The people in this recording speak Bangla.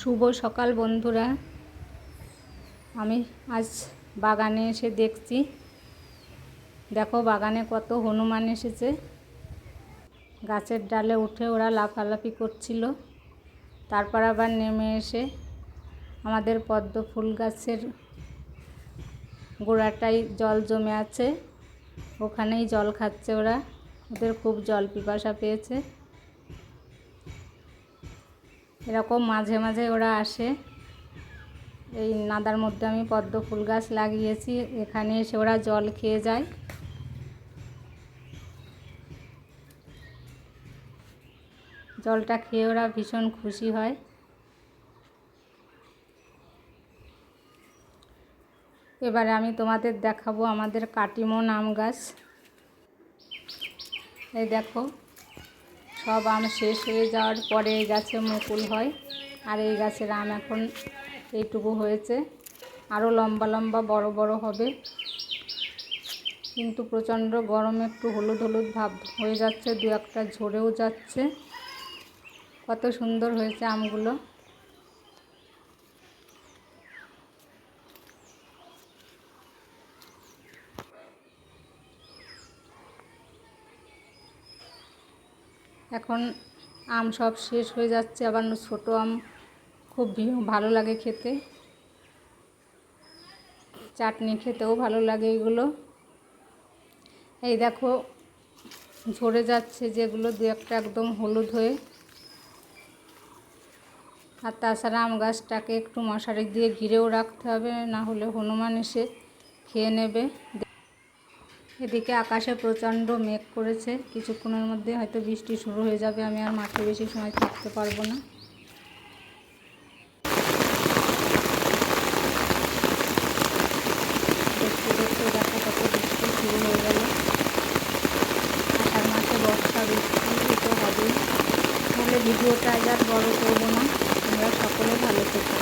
শুভ সকাল বন্ধুরা। আমি আজ বাগানে এসে দেখছি। দেখো বাগানে কত হনুমান এসেছে। গাছের ডালে উঠে ওরা লাফালাফি করছিল। তারপর আবার নেমে এসে আমাদের পদ্ম ফুল গাছের গোড়াটায় জল জমে আছে। ওখানেই জল খাচ্ছে ওরা। ওদের খুব জল পিপাসা পেয়েছে। এরকম মাঝে মাঝে ওরা আসে। এই নাদার মধ্যে আমি পদ্ম ফুল গাছ লাগিয়েছি, এখানে এসে ওরা জল খেয়ে যায়। জলটা খেয়ে ওরা ভীষণ খুশি হয়। এবারে আমি তোমাদের দেখাবো আমাদের কাটিমন আম গাছ। এই দেখো। সব আম শেষ হয়ে যাওয়ার পরে এই গাছে মুকুল হয়। আর এই গাছের আম এখন এইটুকু হয়েছে। আরও লম্বা লম্বা বড় বড় হবে। কিন্তু প্রচণ্ড গরমে, একটু হলুদ হলুদ ভাব হয়ে যাচ্ছে, দু একটা ঝরেও যাচ্ছে। কত সুন্দর হয়েছে আমগুলো। এখন আম সব শেষ হয়ে যাচ্ছে, আবার ছোটো আম খুব ভালো লাগে খেতে। চাটনি খেতেও ভালো লাগে এগুলো। এই দেখো, ঝরে যাচ্ছে যেগুলো, দু একটা একদম হলুদ হয়ে। আর তাছাড়া আম গাছটাকে একটু মশারি দিয়ে ঘিরেও রাখতে হবে, না হলে হনুমান এসে খেয়ে নেবে। এদিকে আকাশে প্রচণ্ড মেঘ করেছে। কিছুক্ষণের মধ্যে হয়তো বৃষ্টি শুরু হয়ে যাবে। আমি আর মাঠে বেশি সময় থাকতে পারব না। দেখতে দেখতে দেখো কত বৃষ্টি শুরু হয়ে গেল। আষাঢ় মাসে বর্ষা, বৃষ্টি তো হবেই। তাহলে ভিডিওটা আজ আর বড় করব না। আমরা সকলে ভালো থেকো।